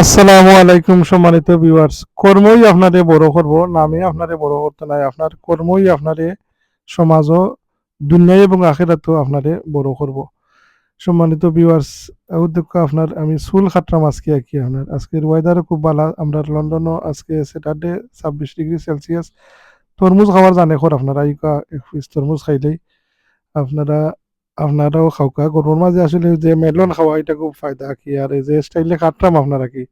আসসালামু আলাইকুম সম্মানিত ভিউয়ার্স কর্মই আপনারে বড় করব, নামে আপনারে বড় করতে নাই। আপনার কর্মই আপনারে সমাজ দুনিয়া এবং আখেরাতো আপনারে বড় করব। সম্মানিত ভিউয়ার্স উদ্যোগ আপনার, আমি চুল খাটরাম আজকে আঁকি আপনার। আজকের ওয়েদারও খুব ভালো। আমরা লন্ডনও আজকে স্যাটারডে ছাব্বিশ ডিগ্রি সেলসিয়াস। তরমুজ খাওয়ার জানে খর আপনারা ইকা এক তরমুজ খাইলেই। আপনারা আপনারাও খাওকা গরমের মাঝে আসলে যে মেলন খাওয়া, এটা খুব ফায়দা। কি আর এই যে স্টাইলে খাটরাম আপনারা কি?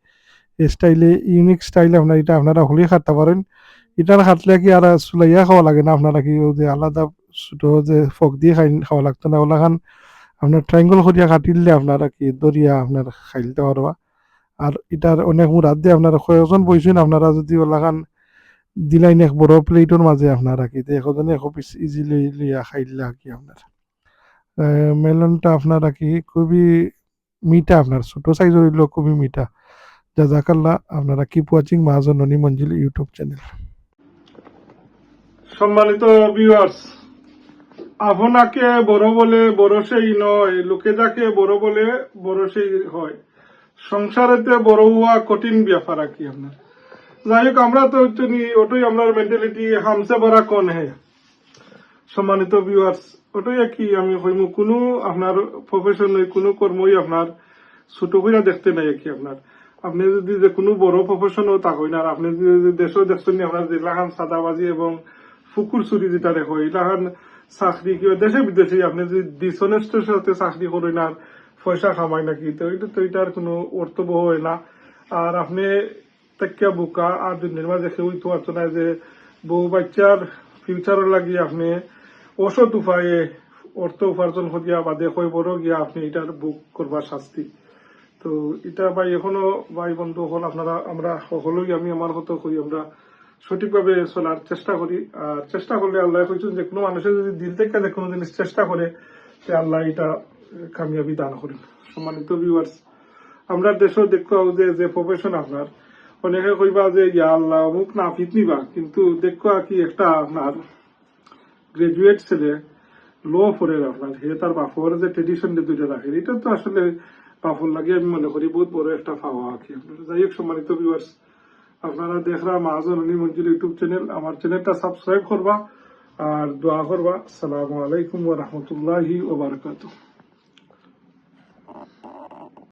স্টাইলে ইউনিক স্টাইলে আপনার, এটা আপনারা হলেই খাটতে পারেন। এটার খাটলে কি আর চুলাইয়া খাওয়া লাগে না? আপনারা কি যে আলাদা ছোট যে ফক দিয়ে খাই, খাওয়া লাগতো না? ওলা খান, আপনার ট্রাইঙ্গল করিয়া কাটিলে আপনারা কি দরিয়া আপনার খাইলতে পারবা। আর এটার অনেক মুরাদ দিয়ে আপনারা কয়েকজন বইছেন, আপনারা যদি ওলা খান, দিলাইন এক বড় প্লেটের মাঝে আপনারা কি একজনে এক ইজিলি লিয়া খাইলা কি আপনার? মেলনটা আপনারা কি খুবই মিঠা আপনার, ছোট সাইজ হইলেও খুবই মিঠা। জাজাকাল্লাহ আপনারা keep watching Mahajanani Manzil YouTube channel সম্মানিত ভিউয়ার্স আপনাকে বড় বলে বড় সেই নয় লোকে যাকে বড় বলে বড় সেই হয়। সংসারেতে বড় হওয়া কঠিন ব্যাপার আর কি আপনার। যাই হোক, আমরা তো ওটাই আমরা মেন্টালিটি হামসে বড়া কোন হে। সম্মানিত ভিউয়ার্স ওটাই কি, আমি কইমু কোনো আপনার প্রফেশন কোনো কর্মই আপনার ছোট কইরা দেখতে নাই কি আপনার। আপনি যদি যে কোনো বড় প্রফেশনও হই না আপনি যদি দেশও দেখছেন আপনার যেলাখান সাদাবাজি এবং ফুকুর চুরি যেটা দেখো এলাখান চাকরি কিবা দেশে বিদেশে আপনি যদি ডিসনেস্টের সাথে চাকরি করেন আর পয়সা কামাই নাকি, তো এটা তো এটার কোনো অর্থবহ হয় না। আর আপনি তাকিয়া বোকা আর দুনিয়ার মাঝে কেউ তো যে বউ বাচ্চার ফিউচারের লাগি আপনি অসৎ উপায়ে অর্থ উপার্জন করিয়া কই বড় গিয়া আপনি এটার বুক করবার শাস্তি। তো এটা ভাই এখনও ভাই বন্ধু হল, আপনারা, আমরা সকলেই, আমি আমার মতো করি, আমরা সঠিকভাবে চলার চেষ্টা করি। আর চেষ্টা করলে আল্লাহ কইছেন যে, কোনো মানুষের যদি দিল থেকে যে কোনো জিনিস চেষ্টা করে, তে আল্লাহ এটা কামিয়াবি দান করেন। সম্মানিত ভিউয়ার্স আমরা দেশও দেখতে যে যে প্রফেশন আপনার, অনেকে কইবা যে, ইয়া আল্লাহ, অমুক না ফিট নিবা কিন্তু দেখো কি একটা আপনার গ্রাজুয়েট ছেলে লো পড়ে আপনার হে তার বাফর যে ট্রেডিশন দুইটা রাখে, এটা তো আসলে বাফর লাগে, আমি মনে করি বহুত বড় একটা ফাওয়া আর কি। যাই হোক, সম্মানিত ভিউয়ার্স আপনারা দেখরা মহাজনী মঞ্জুর ইউটিউব চ্যানেল আমার চ্যানেলটা সাবস্ক্রাইব করবা আর দোয়া করবা। আসসালামু আলাইকুম ওয়া রাহমাতুল্লাহি ওয়া বারাকাতুহু।